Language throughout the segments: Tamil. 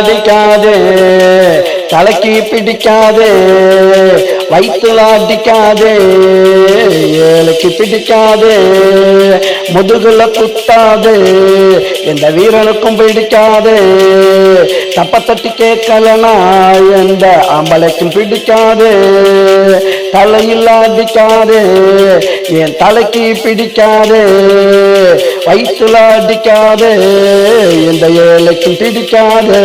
அடிக்காது தலைக்கு பிடிக்காது வயிற்றுல அடிக்காது ஏழைக்கு பிடிக்காது முதுகுல குத்தாது எந்த வீரனுக்கும் பிடிக்காது தப்ப தட்டி கேட்கலனா எந்த ஆம்பளைக்கும் பிடிக்காது தலையில் அடிக்காது என் தலைக்கு பிடிக்காது வயிற்றுல அடிக்காது எந்த ஏழைக்கும் பிடிக்காது.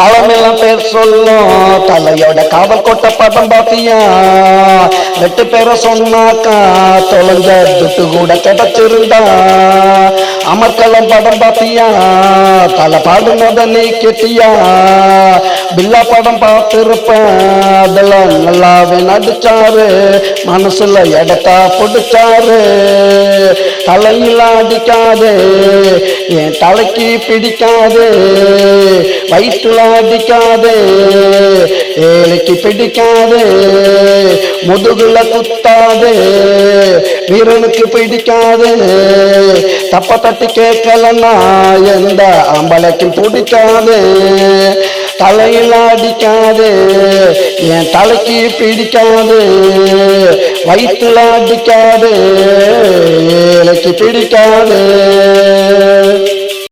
காலமெல்லாம் பேர் சொல்லும். தலையோட காவல் கோட்டை படம் பாத்தியா? ரெட்டு பேரை சொன்னாக்கா தொலைஞ்ச துட்டு கூட கிடைச்சிருந்தா. அமர்கலம் படம் பாத்தியா? தலை பாடுனத நீ கெட்டியா? பில்லா படம் பார்த்திருப்பேன். அதெல்லாம் நல்லாவே நடிச்சாரு மனசுல இடத்தா பிடிச்சாரு. தலையில் அடிக்காது என் தலைக்கு பிடிக்காது வயிற்றுல அடிக்காது ஏழைக்கு பிடிக்காது முதுகுல குத்தாது வீரனுக்கு பிடிக்காது. தப்ப தட்டி கேட்கலன்னா எந்த அம்பளைக்கும் பிடிக்காது. தலையில் அடிக்காது என் தலைக்கு பிடிக்காது. வயிற்றுல அடிக்காது. எனக்கு பிடிக்காது.